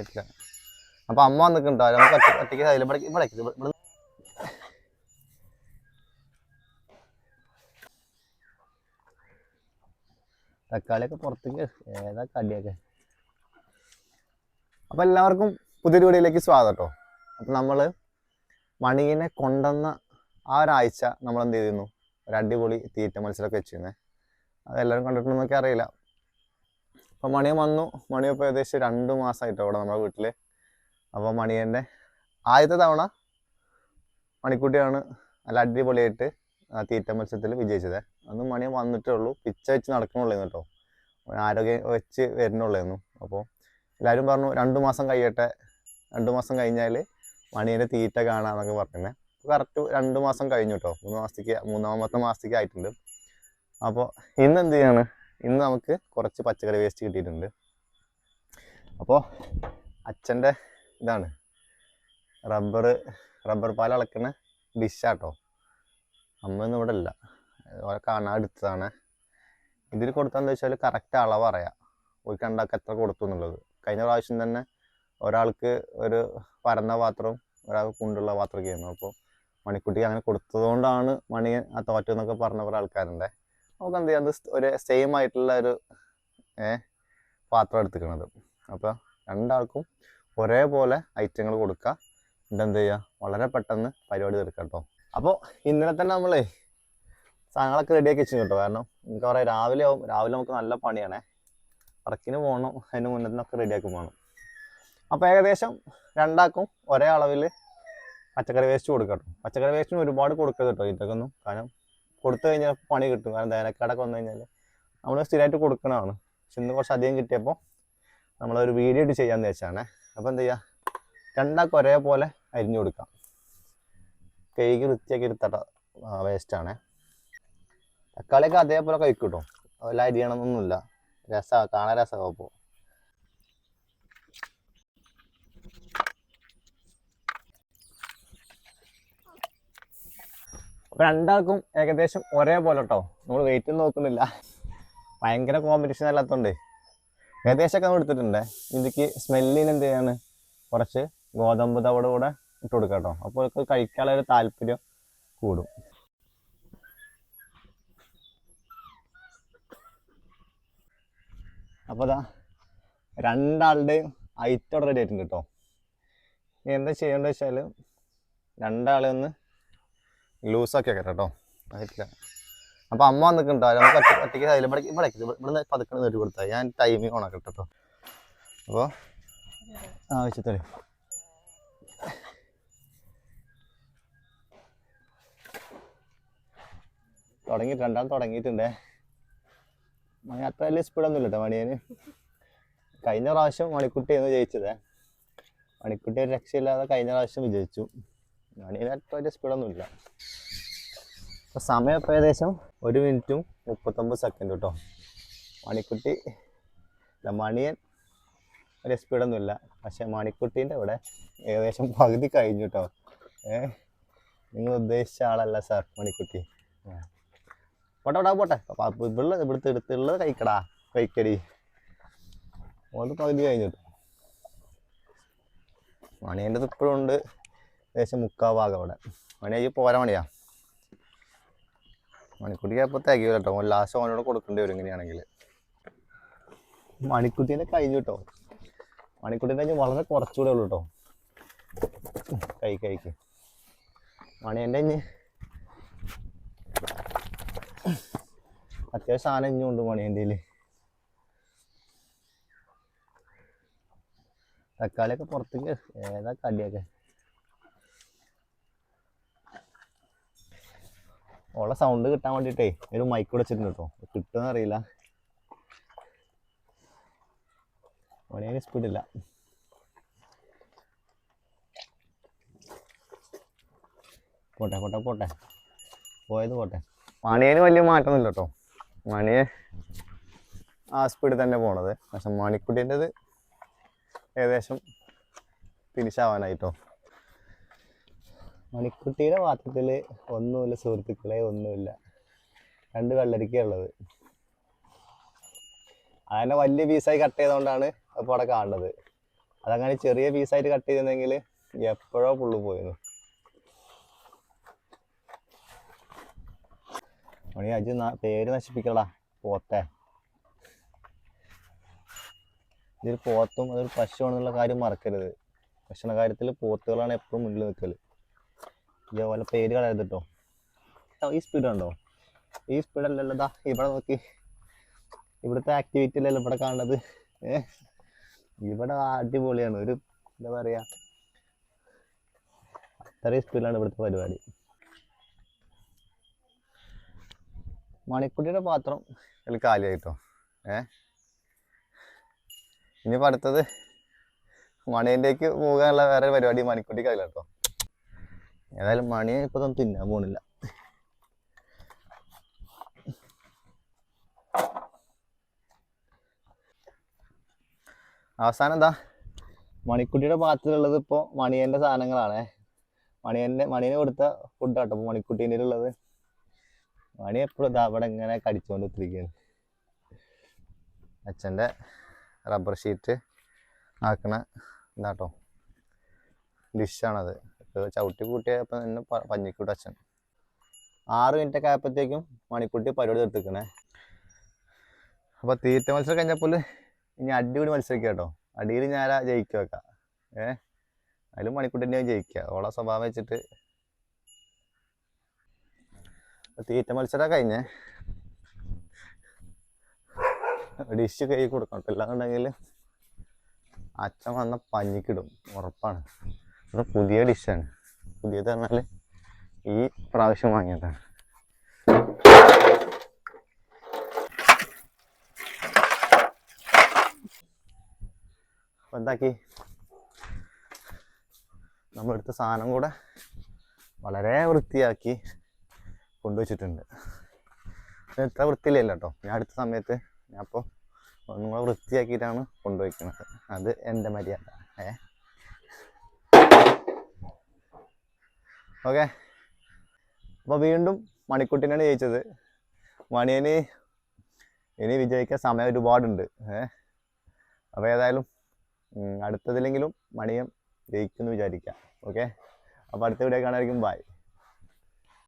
പറ്റില്ല അപ്പൊ അമ്മ വന്നിട്ടുണ്ടോ? നമുക്ക് ഒറ്റ- ഒറ്റയ്ക്ക് അതിൽ ഇവിടെ ഇവിടെ തക്കാളിയൊക്കെ പുറത്തേക്ക് ഏതാ കടിയൊക്കെ? അപ്പൊ എല്ലാവർക്കും പുതിയൊരു വീഡിയോയിലേക്ക് സ്വാഗതം കേട്ടോ അപ്പൊ നമ്മൾ മണിയെ കൊണ്ടുവന്ന ആ ഒരാഴ്ച നമ്മൾ എന്ത് ചെയ്തിരുന്നു? ഒരു അടിപൊളി തീറ്റ മത്സരമൊക്കെ വെച്ചിരുന്നേ. അതെല്ലാവരും കണ്ടിട്ടുണ്ടെന്നൊക്കെ അറിയില്ല. അപ്പൊ മണിയൻ വന്നു. മണി ഇപ്പോൾ ഏകദേശം രണ്ട് മാസമായിട്ടോ ഇവിടെ നമ്മുടെ വീട്ടിൽ. അപ്പോൾ മണിയന്റെ ആദ്യത്തെ തവണ മണിക്കുട്ടിയാണ് നല്ല അടിപൊളിയായിട്ട് തീറ്റ മത്സരത്തിൽ വിജയിച്ചത്. അന്ന് മണിയൻ വന്നിട്ടേ ഉള്ളൂ. പിച്ച വെച്ച് നടക്കണുള്ളൂ കേട്ടോ. ആരോഗ്യം വെച്ച് വരുന്നുള്ളായിരുന്നു. അപ്പോൾ എല്ലാവരും പറഞ്ഞു രണ്ട് മാസം കഴിയട്ടെ. രണ്ട് മാസം കഴിഞ്ഞാൽ മണിയന്റെ തീറ്റ കാണാമെന്നൊക്കെ പറഞ്ഞേ കറക്റ്റ് രണ്ട് മാസം കഴിഞ്ഞു കേട്ടോ. മൂന്ന് മാസത്തേക്ക് മൂന്നാമത്തെ മാസത്തേക്ക് ആയിട്ടുണ്ട്. അപ്പോൾ ഇന്ന് എന്ത് ചെയ്യാണ്? ഇന്ന് നമുക്ക് കുറച്ച് പച്ചക്കറി വേസ്റ്റ് കിട്ടിയിട്ടുണ്ട്. അപ്പോൾ അച്ഛന്റെ ഇതാണ് റബ്ബർ റബ്ബർ പാൽ അളക്കുന്ന ഡിഷാട്ടോ അമ്മയൊന്നും ഇവിടെ ഇല്ല. ഓരെ കാണാൻ എടുത്തതാണ് ഇതിൽ കൊടുത്താന്ന് വെച്ചാൽ കറക്റ്റ് അളവ് അറിയാം ഒരു കണ്ടാക്ക് എത്ര കൊടുത്തു എന്നുള്ളത്. കഴിഞ്ഞ പ്രാവശ്യം തന്നെ ഒരാൾക്ക് ഒരു പരന്ന പാത്രം ഒരാൾക്ക് കുണ്ടുള്ള പാത്രമൊക്കെ ആയിരുന്നു. അപ്പോൾ മണിക്കുട്ടിക്ക് അങ്ങനെ കൊടുത്തതുകൊണ്ടാണ് മണി ആ തോറ്റെന്നൊക്കെ പറഞ്ഞ കുറേ ആൾക്കാരുണ്ട്. നമുക്ക് എന്ത് ചെയ്യാം ഒരു സെയിം ആയിട്ടുള്ള ഒരു പാത്രം എടുത്തിക്കണത്. അപ്പോൾ രണ്ടാൾക്കും ഒരേപോലെ ഐറ്റങ്ങൾ കൊടുക്കുക എന്നിട്ട് എന്ത് ചെയ്യുക വളരെ പെട്ടെന്ന് പരിപാടി തീർക്കാം കേട്ടോ അപ്പോൾ ഇന്നലെ തന്നെ നമ്മളേ സാധനങ്ങളൊക്കെ റെഡിയാക്കി വെച്ചു കേട്ടോ കാരണം നമുക്ക് പറയാം രാവിലെ ആവും. രാവിലെ നമുക്ക് നല്ല പണിയാണേ. വർക്കിന് പോകണം അതിന് മുന്നത്തിനൊക്കെ റെഡിയാക്കി പോകണം അപ്പോൾ ഏകദേശം രണ്ടാക്കും ഒരേ അളവിൽ പച്ചക്കറി വേസ്റ്റ് കൊടുക്കാം കേട്ടോ പച്ചക്കറി വേസ്റ്റിന് ഒരുപാട് കൊടുക്കരുത് കേട്ടോ ഇതൊക്കെ ഒന്നും കാരണം കൊടുത്തു കഴിഞ്ഞാൽ പണി കിട്ടും. കാരണം ദേനക്കാടൊക്കെ വന്നു കഴിഞ്ഞാൽ നമ്മൾ സ്ഥിരമായിട്ട് കൊടുക്കണതാണ്. പക്ഷെ ഇന്ന് കുറച്ച് അധികം കിട്ടിയപ്പോൾ നമ്മളൊരു വീഡിയോ ഇട്ട് ചെയ്യാമെന്ന് വെച്ചാണ് അപ്പോൾ എന്ത് ചെയ്യുക രണ്ടാൾക്ക് ഒരേപോലെ അരിഞ്ഞു കൊടുക്കാം. കഴുകി വൃത്തിയാക്കി എടുത്തട്ട വേസ്റ്റാണ് തക്കാളിയൊക്കെ അതേപോലെ കഴിക്കും കേട്ടോ അതെല്ലാം അരിയണമെന്നൊന്നുമില്ല രസമാണ് കാണാൻ രസമാണ് രണ്ടാൾക്കും ഏകദേശം ഒരേപോലെ കേട്ടോ നമ്മൾ വെയിറ്റ് നോക്കുന്നില്ല. ഭയങ്കര കോമ്പറ്റീഷൻ അല്ലാത്തതുകൊണ്ട് ഏകദേശമൊക്കെ നമ്മൾ എടുത്തിട്ടുണ്ട്. ഇതിക്ക് സ്മെല്ലിന് എന്ത് ചെയ്യാണ്? കുറച്ച് ഗോതമ്പ് തവട കൂടെ ഇട്ട് കൊടുക്കാം കേട്ടോ അപ്പോൾ അവർക്ക് കഴിക്കാനുള്ള ഒരു താല്പര്യം കൂടും. അപ്പോൾ അതാ രണ്ടാളുടെയും ഐറ്റം റെഡി ആയിട്ടുണ്ട് കേട്ടോ. ഇനി എന്താ ചെയ്യേണ്ടത് വെച്ചാൽ രണ്ടാളെ ഒന്ന് ലൂസാക്കി വെക്കട്ടെ കേട്ടോ. ആയിട്ടില്ല അപ്പോൾ അമ്മ വന്നിട്ടുണ്ടോ നമുക്ക് ഒറ്റ ഒറ്റയ്ക്ക് അതിൽ ഇവിടെ ഇവിടെ ഇവിടുന്ന് പതുക്കണ നേടി കൊടുത്താൽ ഞാൻ ടൈമിങ് ഓണാക്കട്ടെ കേട്ടോ. അപ്പോൾ ആവശ്യത്തോടെ തുടങ്ങി രണ്ടാൾ തുടങ്ങിയിട്ടുണ്ടേ. മണി അത്ര വലിയ സ്പീഡൊന്നുമില്ല കേട്ടോ മണിയന്. കഴിഞ്ഞ പ്രാവശ്യം മണിക്കുട്ടി എന്ന് ജയിച്ചതേ മണിക്കുട്ടി ഒരു രക്ഷയില്ലാതെ കഴിഞ്ഞ പ്രാവശ്യം വിജയിച്ചു. മണിയന് അത്ര വലിയ സ്പീഡൊന്നും ഇല്ല അപ്പോൾ സമയം ഇപ്പോൾ ഏകദേശം ഒരു മിനിറ്റും മുപ്പത്തൊമ്പത് സെക്കൻഡ് കേട്ടോ മണിക്കുട്ടി അല്ല മണിയൻ വലിയ സ്പീഡൊന്നുമില്ല പക്ഷേ മണിക്കുട്ടീന്റെ ഇവിടെ ഏകദേശം പകുതി കഴിഞ്ഞു കേട്ടോ ഏ നിങ്ങൾ ഉദ്ദേശിച്ച ആളല്ല സാർ മണിക്കുട്ടി. പോട്ടെ പോട്ടെ പോട്ടെ. അപ്പോൾ ഇവിടെ ഇവിടുത്തെ എടുത്തുള്ളത് കഴിക്കടാ കഴിക്കടി. ഓണ്ട് പകുതി കഴിഞ്ഞു കേട്ടോ മണിയന്റെ ഇപ്പോഴും ഉണ്ട്. ഏകദേശം മുക്കാ ഭാഗം അവിടെ. മണിയായി പോരാ മണിയാ. മണിക്കുട്ടിക്ക് അപ്പോൾ തികയില്ല കേട്ടോ ലാസ്റ്റ് ഓനോട് കൊടുക്കേണ്ടി വരും ഇങ്ങനെയാണെങ്കിൽ. മണിക്കുട്ടീനെ കഴിഞ്ഞു കേട്ടോ മണിക്കുട്ടീന്റെ കഴിഞ്ഞ് വളരെ കുറച്ചുകൂടെ ഉള്ളൂ കേട്ടോ കൈ കൈക്ക്. മണിയന്റെ കഴിഞ്ഞ് അത്യാവശ്യം സാധനം ഇഞ്ഞുണ്ട് മണിയന്റെ തക്കാളിയൊക്കെ പുറത്തേക്ക് ഏതാ കടിയൊക്കെ? ഓളെ സൗണ്ട് കിട്ടാൻ വേണ്ടിയിട്ടേ ഒരു മൈക്ക് വെച്ചിട്ടുണ്ട് കേട്ടോ. കിട്ടുമെന്ന് അറിയില്ല മണിയന് സ്പീഡില്ല പോട്ടെ പോട്ടെ പോട്ടെ. പോയത് പോട്ടെ. മണിയന് വലിയ മാറ്റമൊന്നുമില്ല കേട്ടോ. മണിയെ ആ സ്പീഡിൽ തന്നെ പോണത്. പക്ഷെ മണിക്കുട്ടീന്റെത് ഏകദേശം ഫിനിഷാവാനായിട്ടോ മണിക്കുട്ടിയുടെ പാത്രത്തിൽ ഒന്നുമില്ല സുഹൃത്തുക്കളെ ഒന്നുമില്ല. രണ്ട് വെള്ളരിക്ക ഉള്ളത്. അതിനെ വലിയ പീസായി കട്ട് ചെയ്തുകൊണ്ടാണ് അപ്പോൾ അവിടെ കാണുന്നത്. അതങ്ങനെ ചെറിയ പീസായിട്ട് കട്ട് ചെയ്തിരുന്നെങ്കിൽ എപ്പോഴോ പുള്ളു പോയിരുന്നു. മണി അജ് പേര് നശിപ്പിക്കടാ പോത്തെ. ഇതൊരു പോത്തും അതൊരു പശുവാണെന്നുള്ള കാര്യം മറക്കരുത്. ഭക്ഷണ കാര്യത്തിൽ പോത്തുകളാണ് എപ്പോഴും മുന്നിൽ നിൽക്കൽ ഇതേപോലെ പേര് കളയരുത് കേട്ടോ ഈ സ്പീഡ് ഉണ്ടോ? ഈ സ്പീഡ് അല്ലല്ലോ ഇവിടെ നോക്കി. ഇവിടുത്തെ ആക്ടിവിറ്റി അല്ലല്ലോ ഇവിടെ കാണുന്നത്. ഇവിടെ അടിപൊളിയാണ്. ഒരു എന്താ പറയാ അത്രയും സ്പീഡിലാണ് ഇവിടുത്തെ പരിപാടി. മണിക്കുട്ടിയുടെ പാത്രം അതിൽ കാലിയായിട്ടോ? ഏ? ഇനിയിപ്പോൾ അടുത്തത് മണീന്റെക്ക് പോകാനുള്ള വേറെ പരിപാടി മണിക്കുട്ടി കേട്ടോ ഏതായാലും മണിയെ ഇപ്പൊ തിന്നാൻ പോണില്ല. അവസാനം എന്താ? മണിക്കുട്ടിയുടെ പാത്രത്തിലുള്ളത് ഇപ്പോ മണിയന്റെ സാധനങ്ങളാണേ. മണിയന്റെ മണിയന് കൊടുത്ത ഫുഡ് ഇപ്പോൾ മണിക്കുട്ടീന്റെ ഉള്ളത് മണി എപ്പോഴും ഇതാ അവിടെ ഇങ്ങനെ കടിച്ചുകൊണ്ട് ഇത്തിരിക്കുകയാണ് അച്ഛന്റെ റബ്ബർ ഷീറ്റ് ആക്കണ ഇതാട്ടോ. ഡിഷാണത് ചവിട്ടി കൂട്ടിയപ്പോൾ തന്നെ പഞ്ഞിക്കൂട്ട് അച്ഛൻ. ആറ് മിനിറ്റ് ഒക്കെ ആയപ്പോഴത്തേക്കും മണിക്കുട്ടി പരിപാടി എടുത്തിക്കണേ അപ്പോൾ തീറ്റ മത്സരം കഴിഞ്ഞപ്പോൾ ഇനി അടിപൊളി മത്സരിക്കുക കേട്ടോ. അടിയിൽ ഞാൻ ജയിക്കുക വെക്കാം. ഏ? അതിലും മണിക്കുട്ടി ഞാൻ ജയിക്കുക ഓളെ സ്വഭാവം വെച്ചിട്ട്. തീറ്റ മത്സരം കഴിഞ്ഞേ. ഡിഷ് കൈ കൊടുക്കണം. ഇല്ലാന്നുണ്ടെങ്കിൽ അച്ഛൻ വന്ന പഞ്ഞിക്കിടും. ഉറപ്പാണ്. ഇത് പുതിയ ഡിഷാണ് പുതിയത് പറഞ്ഞാൽ ഈ പ്രാവശ്യം വാങ്ങിയതാണ്. എന്താക്കി? നമ്മളെടുത്ത സാധനം കൂടെ വളരെ വൃത്തിയാക്കി കൊണ്ടുവച്ചിട്ടുണ്ട്. എത്ര വൃത്തിയിലല്ല കേട്ടോ ഞാൻ അടുത്ത സമയത്ത് ഞാൻ അപ്പോൾ ഒന്നും വൃത്തിയാക്കിയിട്ടാണ് കൊണ്ടുവയ്ക്കുന്നത്. അത് എന്റെ മര്യാദ. ഏ? ഓക്കെ. അപ്പോൾ വീണ്ടും മണിക്കുട്ടിനാണ് ജയിച്ചത്. മണിയന് ഇനി വിജയിക്കാൻ സമയം ഒരുപാടുണ്ട്. ഏ? അപ്പോൾ ഏതായാലും അടുത്തതിലെങ്കിലും മണിയം ജയിക്കുമെന്ന് വിചാരിക്കാം. ഓക്കെ? അപ്പോൾ അടുത്ത വീഡിയോ കാണാമായിരിക്കും ബൈ